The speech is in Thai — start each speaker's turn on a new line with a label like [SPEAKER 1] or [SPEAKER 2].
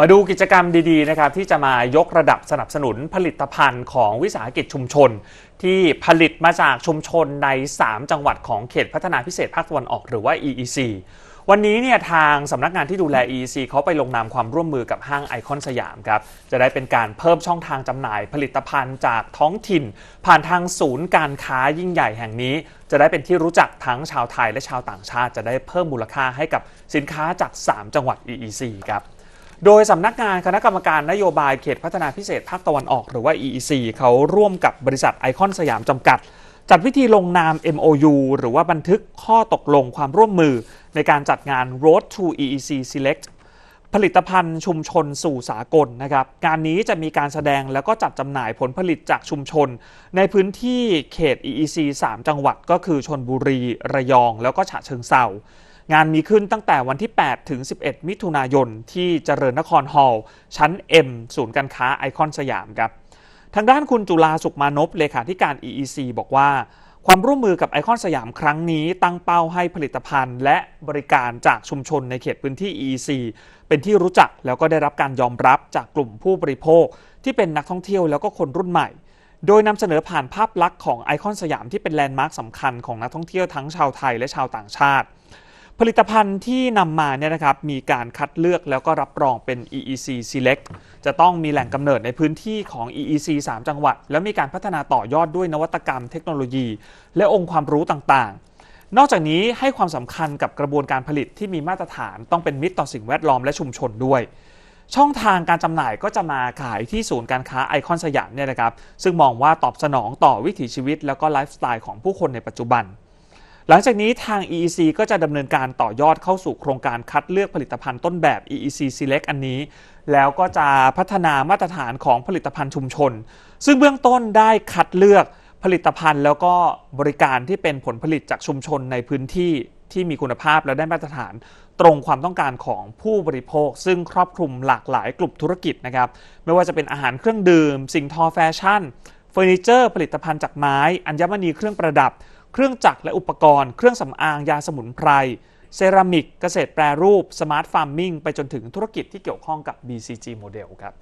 [SPEAKER 1] มาดูกิจกรรมดีๆนะครับที่จะมายกระดับสนับสนุนผลิตภัณฑ์ของวิสาหกิจชุมชน ที่ผลิตมาจากชุมชนใน 3 จังหวัดของเขตพัฒนาพิเศษภาคตะวันออกหรือว่า EEC วันนี้เนี่ยทางสำนักงานที่ดูแล EEC เขาไปลงนามความร่วมมือกับห้างไอคอนสยามครับ จะได้เป็นการเพิ่มช่องทางจำหน่ายผลิตภัณฑ์จากท้องถิ่น ผ่านทางศูนย์การค้ายิ่งใหญ่แห่งนี้ จะได้เป็นที่รู้จักทั้งชาวไทยและชาวต่างชาติ จะได้เพิ่มมูลค่าให้กับสินค้าจาก 3 จังหวัด EEC ครับ โดยสำนักงานคณะกรรมการนโยบายเขตพัฒนาพิเศษภาคตะวันออกหรือว่า EEC เขาร่วมกับบริษัทไอคอนสยามจำกัด จัดพิธีลงนาม MOU หรือว่าบันทึกข้อตกลงความร่วมมือ ในการจัดงาน Road to EEC Select ผลิตภัณฑ์ชุมชนสู่สากลนะครับงานนี้จะมีการแสดงแล้วก็จัดจำหน่ายผลผลิตจากชุมชน ในพื้นที่เขต EEC 3 จังหวัดก็คือชนบุรี ระยอง แล้วก็ฉะเชิงเซา งานมีขึ้นตั้งแต่วันที่ 8 ถึง 11 มิถุนายน ที่เจริญนครฮอลล์ชั้น M ศูนย์การค้าไอคอนสยามครับทางด้านคุณจุลาสุขมานพเลขาธิการ EEC บอกว่า ความร่วมมือกับไอคอนสยามครั้งนี้ตั้งเป้าให้ผลิตภัณฑ์ และบริการจากชุมชนในเขตพื้นที่ EEC เป็นที่รู้จักแล้วก็ได้รับการยอมรับจากกลุ่มผู้บริโภค ที่เป็นนักท่องเที่ยวแล้วก็คนรุ่นใหม่ โดยนำเสนอผ่านภาพลักษณ์ของไอคอนสยามที่เป็นแลนด์มาร์คสำคัญของนักท่องเที่ยวทั้งชาวไทยและชาวต่างชาติ ผลิตภัณฑ์ที่นำมาเนี่ยนะครับมีการคัดเลือกแล้วก็รับรองเป็น EEC Select จะต้องมีแหล่งกำเนิดในพื้นที่ของ EEC 3 จังหวัด แล้วมีการพัฒนาต่อยอดด้วยนวัตกรรมเทคโนโลยี และองค์ความรู้ต่างๆ นอกจากนี้ให้ความสำคัญกับกระบวนการผลิตที่มีมาตรฐานต้องเป็นมิตรต่อสิ่งแวดล้อมและชุมชนด้วย ช่องทางการจำหน่ายก็จะมาขายที่ศูนย์การค้าไอคอนสยามเนี่ยนะครับซึ่งมองว่าตอบสนองต่อวิถีชีวิต แล้วก็ไลฟ์สไตล์ของผู้คนในปัจจุบัน หลังจากนี้ทาง EEC ก็จะดำเนินการต่อยอดเข้าสู่โครงการคัดเลือกผลิตภัณฑ์ต้นแบบ EEC Select อันนี้ แล้วก็จะพัฒนามาตรฐานของผลิตภัณฑ์ชุมชน ซึ่งเบื้องต้นได้คัดเลือกผลิตภัณฑ์ แล้วก็บริการที่เป็นผลผลิตจากชุมชนในพื้นที่ที่มีคุณภาพและได้มาตรฐานตรงความต้องการของผู้บริโภค ซึ่งครอบคลุมหลากหลายกลุ่มธุรกิจนะครับไม่ว่าจะเป็นอาหารเครื่องดื่ม สิ่งทอแฟชั่นเฟอร์นิเจอร์ ผลิตภัณฑ์จากไม้ อัญมณีเครื่องประดับเครื่องจักรและอุปกรณ์ เครื่องสำอางยาสมุนไพร เซรามิก เกษตรแปรรูป สมาร์ทฟาร์มมิ่ง ไปจนถึงธุรกิจที่เกี่ยวข้องกับ BCG โมเดลครับ